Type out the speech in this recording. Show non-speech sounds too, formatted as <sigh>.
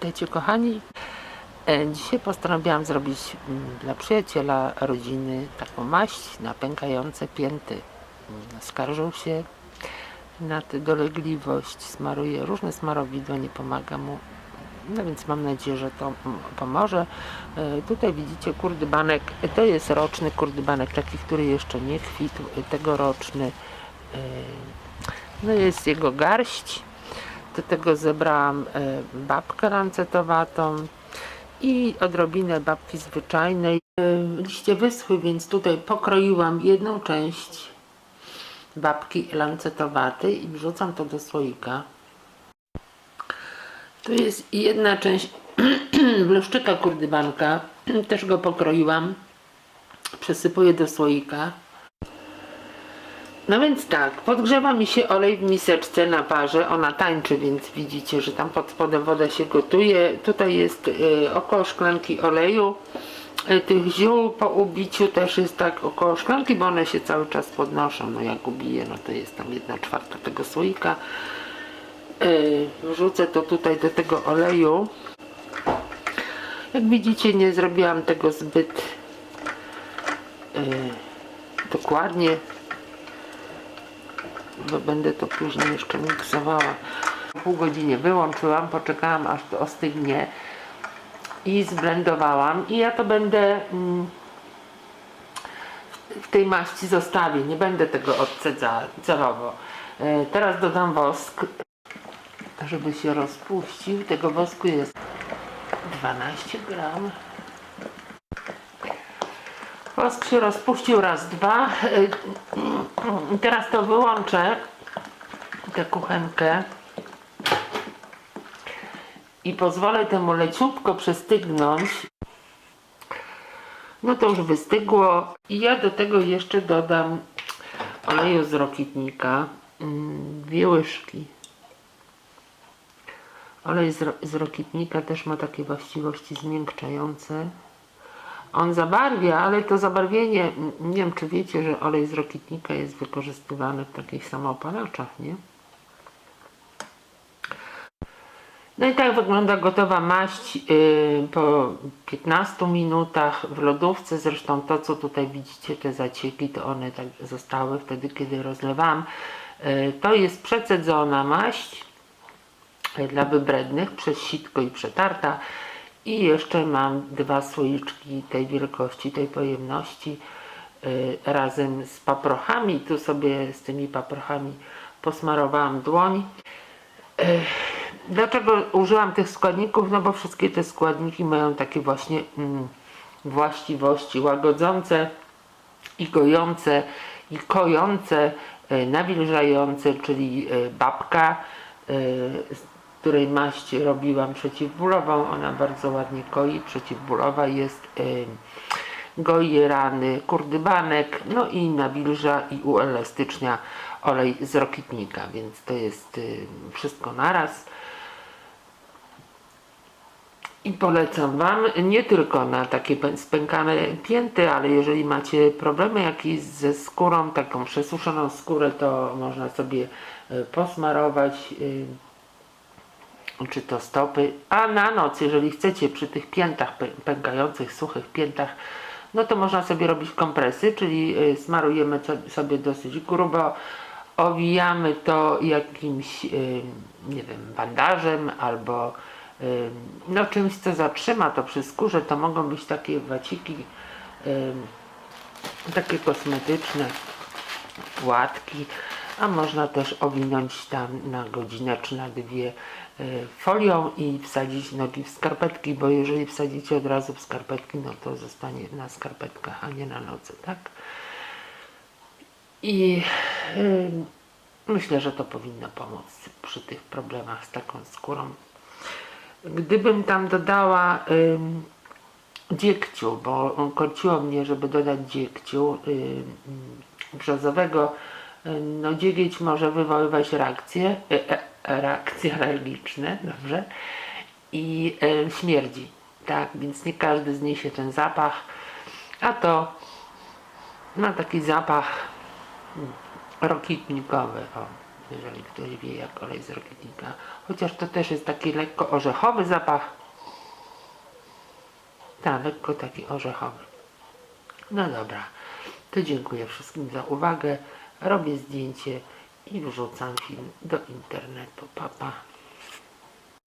Witajcie kochani. E, Dzisiaj postanowiłam zrobić mm, dla przyjaciela rodziny taką maść na pękające pięty. Skarżył się na tę dolegliwość, smaruje różne smarowidła, nie pomaga mu. No więc mam nadzieję, że to mm, pomoże. E, Tutaj widzicie kurdybanek, to jest roczny kurdybanek, taki, który jeszcze nie kwitł, tegoroczny. E, No jest jego garść. Do tego zebrałam e, babkę lancetowatą i odrobinę babki zwyczajnej. E, Liście wyschły, więc tutaj pokroiłam jedną część babki lancetowatej i wrzucam to do słoika. Tu jest jedna część <clears throat> bluszczyka kurdybanka, też go pokroiłam. Przesypuję do słoika. No więc tak, podgrzewa mi się olej w miseczce na parze, ona tańczy, więc widzicie, że tam pod spodem woda się gotuje. Tutaj jest y, około szklanki oleju. Y, tych ziół po ubiciu też jest tak około szklanki, bo one się cały czas podnoszą. No jak ubiję, no to jest tam jedna czwarta tego słoika. Y, wrzucę to tutaj do tego oleju. Jak widzicie, nie zrobiłam tego zbyt y, dokładnie bo będę to później jeszcze miksowała. Pół godziny wyłączyłam, poczekałam aż to ostygnie i zblendowałam i ja to będę mm, w tej maści zostawię, nie będę tego odcedzała. E, Teraz dodam wosk, żeby się rozpuścił. Tego wosku jest 12 gram. Wosk się rozpuścił raz, dwa. I Teraz to wyłączę, tę kuchenkę i pozwolę temu leciutko przestygnąć. No to już wystygło i ja do tego jeszcze dodam oleju z rokitnika, mm, dwie łyżki. Olej z, ro- z rokitnika też ma takie właściwości zmiękczające. On zabarwia, ale to zabarwienie, nie wiem czy wiecie, że olej z rokitnika jest wykorzystywany w takich samoopalaczach, nie? No i tak wygląda gotowa maść yy, po 15 minutach w lodówce. Zresztą to, co tutaj widzicie, te zacieki, to one tak zostały wtedy, kiedy rozlewam. Yy, to jest przecedzona maść yy, dla wybrednych przez sitko i przetarta. I jeszcze mam dwa słoiczki tej wielkości, tej pojemności yy, razem z paprochami. Tu sobie z tymi paprochami posmarowałam dłoń. Dlaczego użyłam tych składników? No bo wszystkie te składniki mają takie właśnie mm, właściwości łagodzące i gojące i kojące, e, nawilżające, czyli babka, której maść robiłam przeciwbólową. Ona bardzo ładnie koi, przeciwbólowa jest. e, Goi rany, kurdybanek, no i nawilża i uelastycznia olej z rokitnika, więc to jest y, wszystko naraz. I polecam Wam nie tylko na takie pę- spękane pięty, ale jeżeli macie problemy jakieś ze skórą, taką przesuszoną skórę, to można sobie y, posmarować y, czy to stopy, a na noc, jeżeli chcecie przy tych piętach pę- pękających, suchych piętach, no to można sobie robić kompresy, czyli y, smarujemy sobie dosyć grubo, owijamy to jakimś, y, nie wiem, bandażem albo y, no czymś, co zatrzyma to przy skórze, to mogą być takie waciki, takie kosmetyczne, płatki, a można też owinąć tam na godzinę czy na dwie y, folią i wsadzić nogi w skarpetki, bo jeżeli wsadzicie od razu w skarpetki, no to zostanie na skarpetkach, a nie na nodze, tak? I y, myślę, że to powinno pomóc przy tych problemach z taką skórą. Gdybym tam dodała ym, dziegciu, bo korciło mnie, żeby dodać dziegciu ym, brzozowego, no dziegieć może wywoływać reakcje, e, e, reakcje <laughs> alergiczne, dobrze, i śmierdzi, tak, więc nie każdy zniesie ten zapach, a to ma taki zapach mm, rokitnikowy, o, jeżeli ktoś wie jak olej z rokietnika. Chociaż to też jest taki lekko orzechowy zapach. Tak, lekko taki orzechowy. No dobra, to dziękuję wszystkim za uwagę. Robię zdjęcie i wrzucam film do internetu. Pa, pa.